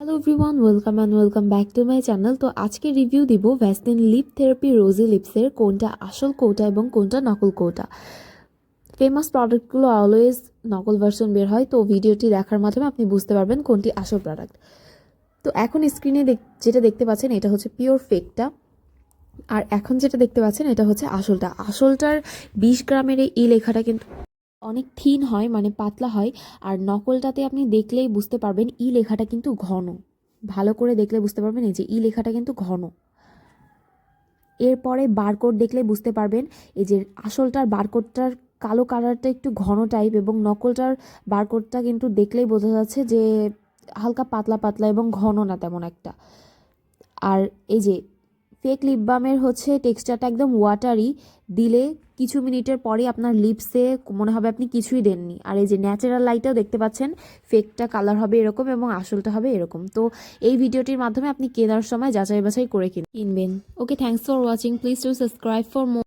Hello everyone welcome and welcome back to my channel তো আজকে review দিব Vaseline lip therapy rosy লিপসের কোনটা আসল কোটা এবং কোনটা নকল কোটা ফেমাস প্রোডাক্টগুলো অলওয়েজ নকল ভার্সন বের হয়, তো ভিডিওটি দেখার মাধ্যমে আপনি বুঝতে পারবেন কোনটি আসল প্রোডাক্ট তো এখন স্ক্রিনে যেটা দেখতে পাচ্ছেন এটা হচ্ছে পিওর ফেকটা আর এখন যেটা দেখতে পাচ্ছেন এটা হচ্ছে আসলটা। আসলটার বিশ গ্রামের এই লেখাটা কিন্তু অনেক থিন হয় মানে পাতলা হয়, আর নকলটাতে আপনি দেখলেই বুঝতে পারবেন ই লেখাটা কিন্তু ঘন। ভালো করে দেখলে বুঝতে পারবেন এই যে ই লেখাটা কিন্তু ঘন। এরপরে বারকোড দেখলে বুঝতে পারবেন এই যে আসলটার বারকোডটার কালো কালারটা একটু ঘন টাইপ এবং নকলটার বারকোডটা কিন্তু দেখলেই বোঝা যাচ্ছে যে হালকা পাতলা পাতলা এবং ঘন না তেমন একটা। আর এই যে ফেক লিপ বামের হচ্ছে টেক্সচারটা একদম ওয়াটারি দিলে কিছু মিনিটের পরে আপনার লিপসে মনে হবে আপনি কিছুই দেননি। আর এই যে ন্যাচারাল লাইটটাও দেখতে পাচ্ছেন ফেকটা কালার হবে এরকম এবং আসলটা হবে এরকম। তো এই ভিডিওটির মাধ্যমে আপনি কেনার সময় যাচাই বাছাই করে কিন- কিনবেন। Okay thanks for watching please to subscribe for